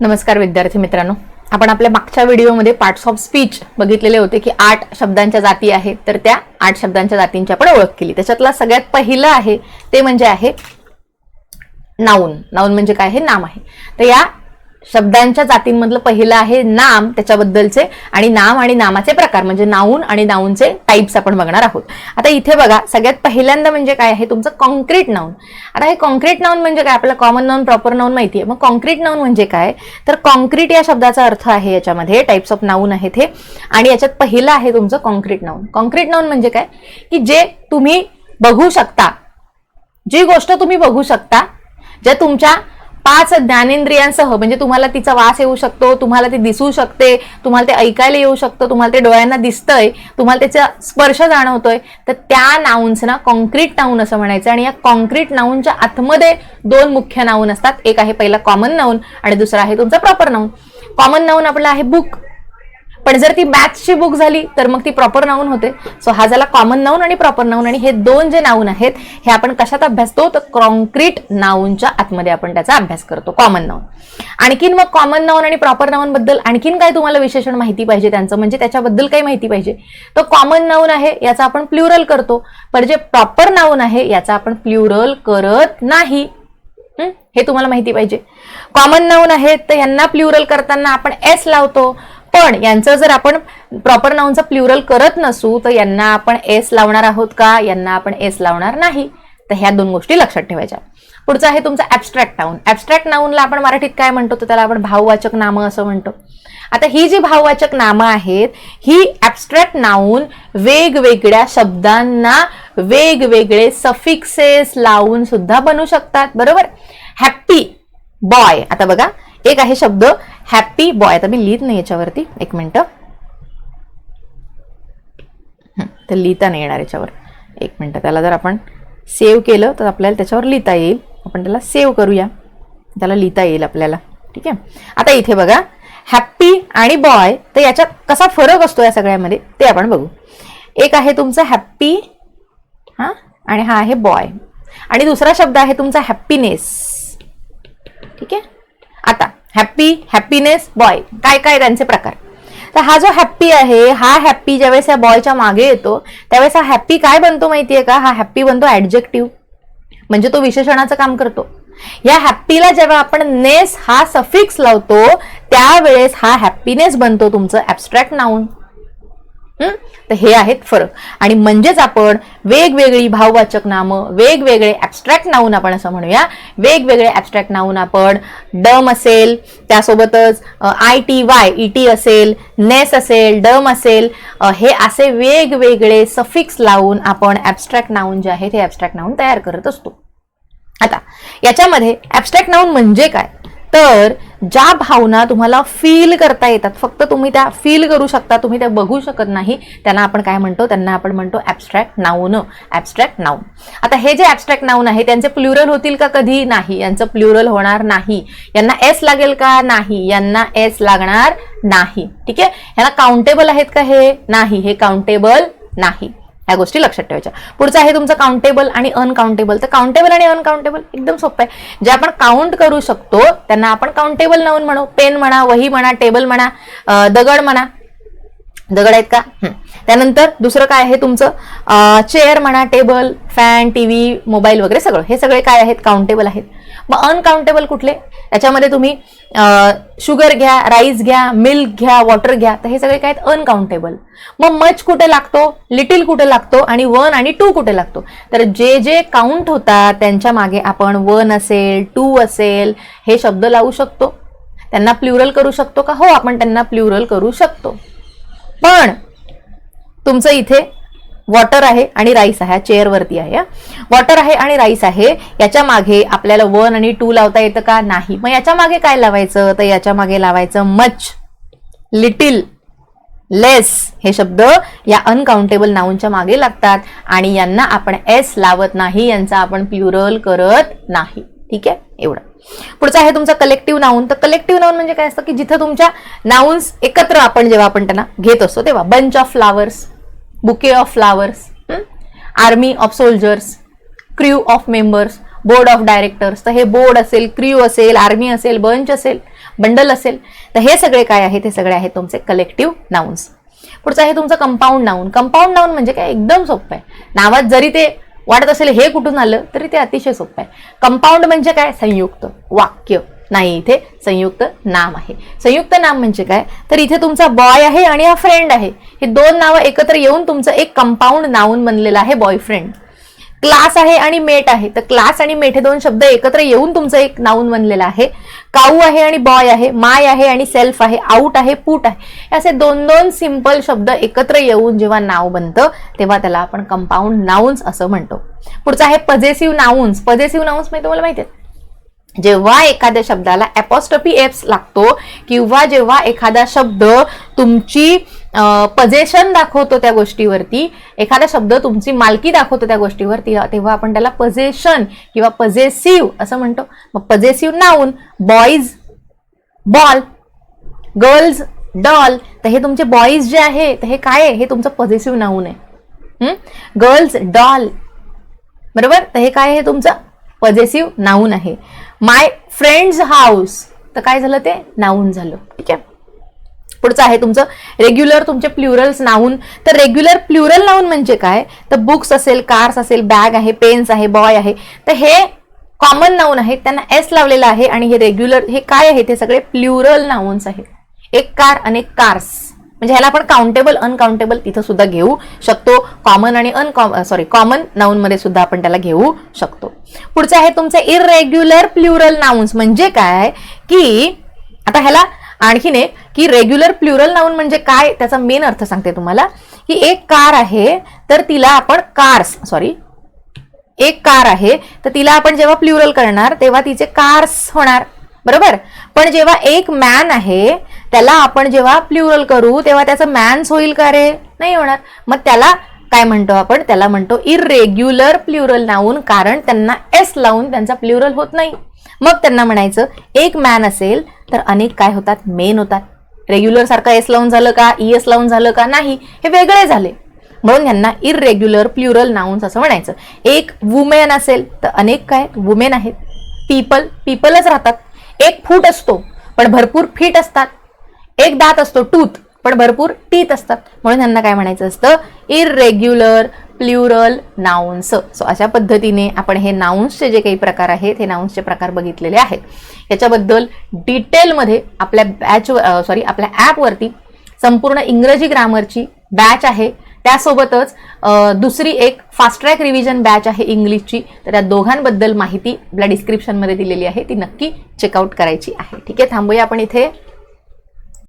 नमस्कार विद्यार्थी मित्रांनो. आपण आपल्या मागच्या व्हिडिओमध्ये पार्ट्स ऑफ स्पीच बघितलेले होते की आठ शब्दांच्या जाती आहेत तर त्या आठ शब्दांच्या जातींची आपण ओळख केली. त्याच्यातला सगळ्यात पहिलं आहे ते म्हणजे आहे नाऊन. नाऊन म्हणजे काय? हे नाम आहे. तर या शब्दांच्या जातींमधलं पहिलं आहे नाम त्याच्याबद्दलचे आणि नाम आणि नामाचे प्रकार म्हणजे नाऊन आणि नाऊनचे टाईप्स आपण बघणार आहोत. आता इथे बघा सगळ्यात पहिल्यांदा म्हणजे काय आहे? तुमचं कॉन्क्रीट नाऊन आता हे कॉन्क्रीट नाऊन म्हणजे काय? आपल्याला कॉमन नाऊन प्रॉपर नाऊन माहिती आहे. मग कॉन्क्रीट नाऊन म्हणजे काय? तर कॉन्क्रीट या शब्दाचा अर्थ आहे याच्यामध्ये टाईप्स ऑफ नाऊन आहेत हे. आणि याच्यात पहिलं आहे तुमचं कॉन्क्रीट नाऊन कॉन्क्रीट नाऊन म्हणजे काय? की जे तुम्ही बघू शकता. जी गोष्ट तुम्ही बघू शकता ज्या तुमच्या पाच ज्ञानेंद्रियांसह म्हणजे तुम्हाला तिचा वास येऊ शकतो तुम्हाला ती दिसू शकते तुम्हाला ते ऐकायला येऊ शकतं तुम्हाला ते डोळ्यांना दिसतंय तुम्हाला त्याचा स्पर्श जाणवतोय तर त्या नाऊन्सना कॉन्क्रीट नाऊन असं म्हणायचं. आणि या कॉन्क्रीट नाऊनच्या आतमध्ये दोन मुख्य नाऊन असतात. एक आहे पहिला कॉमन नाऊन आणि दुसरा आहे तुमचा प्रॉपर नाऊन कॉमन नाऊन आपला आहे बुक पण जर ती मॅथ्सची बुक झाली तर मग ती प्रॉपर नाऊन होते. सो हा झाला कॉमन नाऊन आणि प्रॉपर नाऊन आणि हे दोन जे नाऊन आहेत हे आपण कशात अभ्यासतो तर कॉन्क्रीट नाऊनच्या आतमध्ये आपण त्याचा अभ्यास करतो कॉमन नाऊन आणखीन मग कॉमन नाऊन आणि प्रॉपर नाऊन बद्दल आणखीन काय तुम्हाला विशेषण माहिती पाहिजे त्यांचं? म्हणजे त्याच्याबद्दल काही माहिती पाहिजे. तर कॉमन नाऊन आहे याचा आपण प्लुरल करतो. पण जे प्रॉपर नाऊन आहे याचा आपण प्लुरल करत नाही. हे? तुम्हाला माहिती पाहिजे. कॉमन नाऊन आहेत तर यांना प्लुरल करताना आपण एस लावतो. पण यांचं जर आपण प्रॉपर नाऊनचा प्लुरल करत नसू तर यांना आपण एस लावणार आहोत का? यांना आपण एस लावणार नाही. तर ह्या दोन गोष्टी लक्षात ठेवायच्या. पुढचं आहे तुमचं ॲबस्ट्रॅक्ट नाऊन ॲबस्ट्रॅक्ट नाऊनला आपण मराठीत काय म्हणतो? तर त्याला आपण भाववाचक नामं असं म्हणतो. आता ही जी भाववाचक नामं आहेत ही ॲबस्ट्रॅक्ट नाऊन वेगवेगळ्या शब्दांना वेगवेगळे सफिक्सेस लावून सुद्धा बनू शकतात. बरोबर? हॅप्पी बॉय आता बघा एक आहे शब्द हॅप्पी बॉय. आता मी लिहित नाही याच्यावरती. एक मिनटं. तर लिहिता नाही येणार याच्यावर. एक मिनटं. त्याला जर आपण सेव्ह केलं तर आपल्याला त्याच्यावर लिहिता येईल. आपण त्याला सेव्ह करूया. त्याला लिहिता येईल आपल्याला. ठीक आहे? आता इथे बघा. हॅप्पी आणि बॉय तर याच्यात कसा फरक असतो या सगळ्यामध्ये? ते आपण बघू. एक आहे तुमचं हॅप्पी हा? आणि हा आहे बॉय. आणि दुसरा शब्द आहे तुमचा हॅप्पीनेस. ठीक आहे? आता हॅप्पी हॅप्पीनेस बॉय काय काय त्यांचे प्रकार? तर हा जो हॅप्पी आहे हा हॅप्पी ज्यावेळेस या बॉयच्या मागे येतो त्यावेळेस हा हॅप्पी काय बनतो माहितीये का? हा हॅप्पी बनतो ऍडजेक्टिव्ह म्हणजे तो विशेषणाचं काम करतो. या हॅप्पीला जेव्हा आपण नेस हा सफिक्स लावतो त्यावेळेस हा हॅप्पीनेस बनतो तुमचं ऍबस्ट्रॅक्ट नाऊन तर हे आहेत फरक. आणि म्हणजेच आपण वेगवेगळी भाववाचक नामं वेगवेगळे ॲबस्ट्रॅक्ट नाऊन आपण असं म्हणूया. वेगवेगळे ॲबस्ट्रॅक्ट नाऊन आपण डम असेल त्यासोबतच I T Y E T असेल नेस असेल डम असेल हे असे वेगवेगळे सफिक्स लावून आपण ॲबस्ट्रॅक्ट नाऊन जे आहेत हे ॲबस्ट्रॅक्ट नाऊन तयार करत असतो. आता याच्यामध्ये ॲबस्ट्रॅक्ट नाऊन म्हणजे काय? तर ज्या भावना तुम्हाला फील करता येतात फक्त तुम्ही त्या फील करू शकता तुम्ही त्या बघू शकत नाही त्यांना आपण काय म्हणतो? त्यांना आपण म्हणतो ॲबस्ट्रॅक्ट नाऊन ॲबस्ट्रॅक्ट नाऊन आता हे जे ॲबस्ट्रॅक्ट नाऊन आहे त्यांचे प्ल्युरल होतील का कधी? नाही. यांचं प्लुरल होणार नाही. यांना एस लागेल का? नाही. यांना एस लागणार नाही. ठीक आहे? यांना काउंटेबल आहेत का हे? नाही. हे काउंटेबल नाही. ह्या गोष्टी लक्षात ठेवायच्या. पुढचं आहे तुमचं काउंटेबल आणि अनकाउंटेबल तर काउंटेबल आणि अनकाउंटेबल एकदम सोपं आहे. जे आपण काउंट करू शकतो त्यांना आपण काउंटेबल नाऊन म्हणू. पेन म्हणा वही म्हणा टेबल म्हणा दगड म्हणा. दगड आहेत का? त्यानंतर दुसरं काय आहे तुमचं? चेअर म्हणा टेबल फॅन टीव्ही मोबाईल वगैरे सगळं. हे सगळे काय आहेत? काउंटेबल आहेत. मग अनकाउंटेबल कुठले? त्याच्यामध्ये तुम्ही शुगर घ्या राईस घ्या मिल्क घ्या वॉटर घ्या तर हे सगळे काय आहेत? अनकाउंटेबल मग मच कुठे लागतो? लिटिल कुठे लागतो? आणि वन आणि टू कुठे लागतो? तर जे जे काउंट होतात त्यांच्या मागे आपण वन असेल टू असेल हे शब्द लावू शकतो. त्यांना प्लुरल करू शकतो का? हो आपण त्यांना प्लुरल करू शकतो. पण तुमचं इथे वॉटर आहे आणि राईस आहे चेअरवरती आहे वॉटर आहे आणि राईस आहे याच्या मागे आपल्याला वन आणि टू लावता येतं का? नाही. मग याच्या मागे काय लावायचं? तर याच्या मागे लावायचं मच लिटिल लेस हे शब्द या अनकाउंटेबल नाऊनच्या मागे लागतात आणि यांना आपण एस लावत नाही यांचा आपण प्युरल करत नाही. ठीक आहे? एवढं. पुढचं आहे तुमचा कलेक्टिव्ह नाऊन तर कलेक्टिव्ह नाऊन म्हणजे काय असतं की जिथं तुमच्या नाऊन्स एकत्र आपण जेव्हा आपण त्यांना घेत असतो तेव्हा bunch of flowers bouquet of flowers army of soldiers crew of members board of directors. तर हे बोर्ड असेल क्र्यू असेल आर्मी असेल बंच असेल बंडल असेल तर हे सगळे काय आहेत? हे सगळे आहेत तुमचे कलेक्टिव्ह नाउन्स पुढचं आहे तुमचं कंपाऊंड नाऊन कंपाऊंड नाऊन म्हणजे काय? एकदम सोपं आहे. नावात जरी ते वाटत असेल हे कुठून आलं तरी ते अतिशय सोपं आहे. कंपाऊंड म्हणजे काय? संयुक्त वाक्य. नाही इथे संयुक्त नाम आहे. संयुक्त नाम म्हणजे काय? तर इथे तुमचा बॉय आहे आणि हा फ्रेंड आहे. हे दोन नावं एकत्र येऊन तुमचं एक कंपाऊंड नाऊन बनलेलं आहे बॉयफ्रेंड क्लास आहे आणि मेट आहे. तर क्लास आणि मेट हे दोन शब्द एकत्र येऊन तुमचं एक नाऊन बनलेलं आहे. काऊ आहे आणि बॉय आहे माय आहे आणि सेल्फ आहे आउट आहे पुट आहे. असे दोन दोन सिंपल शब्द एकत्र येऊन जेव्हा नाव बनतं तेव्हा त्याला आपण कंपाऊंड नाऊन्स असं म्हणतो. पुढचं आहे पजेसिव्ह नाऊन्स पजेसिव्ह नाऊन्स म्हणजे तुम्हाला माहिती आहे. जेव्हा एखाद्या शब्दाला ॲपॉस्टॉपी एप्स लागतो किंवा जेव्हा एखादा शब्द तुमची पजेशन दाखवतो त्या गोष्टीवरती एखादा शब्द तुमची मालकी दाखवतो त्या गोष्टीवरती तेव्हा आपण त्याला पजेशन किंवा पजेसिव्ह असं म्हणतो. मग possessive noun boys ball girls doll तर हे तुमचे बॉईज जे आहे तर हे काय आहे? हे तुमचं पजेसिव्ह नाऊन आहे. गर्ल्स डॉल बरोबर? तर हे काय हे तुमचं पजेसिव्ह नाऊन आहे. My friend's house. तर काय झालं ते? नाऊन झालं. ठीक आहे? पुढचं आहे तुमचं रेग्युलर तुमचे प्ल्युरल्स नाऊन. तर रेग्युलर प्ल्युरल नाऊन म्हणजे काय? तर बुक्स असेल कार्स असेल बॅग आहे पेन्स आहे बॉय आहे. तर हे कॉमन नाऊन आहेत त्यांना एस लावलेलं आहे आणि हे रेग्युलर हे काय आहे ते सगळे प्ल्युरल नाऊन्स आहेत. एक कार आणि कार्स. म्हणजे ह्याला आपण काउंटेबल अनकाउंटेबल तिथं सुद्धा घेऊ शकतो. कॉमन आणि अनकॉम सॉरी कॉमन नाऊन मध्ये सुद्धा आपण त्याला घेऊ शकतो. पुढचं आहे तुमचे इरेग्युलर प्ल्युरल नाउन्स म्हणजे काय? की आता ह्याला आणखीन एक की रेग्युलर प्ल्युरल नाऊन म्हणजे काय? त्याचा मेन अर्थ सांगते तुम्हाला. की एक कार आहे तर तिला आपण कार्स सॉरी एक कार आहे तर तिला आपण जेव्हा प्ल्युरल करणार तेव्हा तिचे कार्स होणार. बरोबर? पण जेव्हा एक मॅन आहे त्याला आपण जेव्हा प्ल्युरल करू तेव्हा त्याचं मॅन्स होईल का रे? नाही होणार. मग त्याला काय म्हणतो आपण? त्याला म्हणतो इरेग्युलर प्ल्युरल नाऊन कारण त्यांना एस लावून त्यांचा प्ल्युरल होत नाही. मग त्यांना म्हणायचं एक मॅन असेल तर अनेक काय होतात? मेन होतात. रेग्युलर सारखं एस लावून झालं का? ई एस लावून झालं का? नाही. हे वेगळे झाले. म्हणून यांना इरेग्युलर प्ल्युरल नाउन्स असं म्हणायचं. एक वुमेन असेल तर अनेक काय? वुमेन आहेत. पीपल पीपलच राहतात. एक फूट असतो पण भरपूर फीट असतात. एक दात असतो टूथ पण भरपूर टीथ असतात. म्हणून त्यांना काय म्हणायचं असतं? इरेग्युलर प्ल्युरल नाउन्स सो अशा पद्धतीने आपण हे नाउन्सचे जे काही प्रकार आहेत हे नाउन्सचे प्रकार बघितलेले आहेत. याच्याबद्दल डिटेलमध्ये आपल्या बॅच सॉरी आपल्या ॲपवरती संपूर्ण इंग्रजी ग्रामरची बॅच आहे. त्यासोबतच दुसरी एक फास्ट ट्रॅक रिव्हिजन बॅच आहे इंग्लिशची. तर त्या दोघांबद्दल माहिती आपल्या डिस्क्रिप्शनमध्ये दिलेली आहे. ती नक्की चेकआउट करायची आहे. ठीक आहे थांबूया आपण इथे.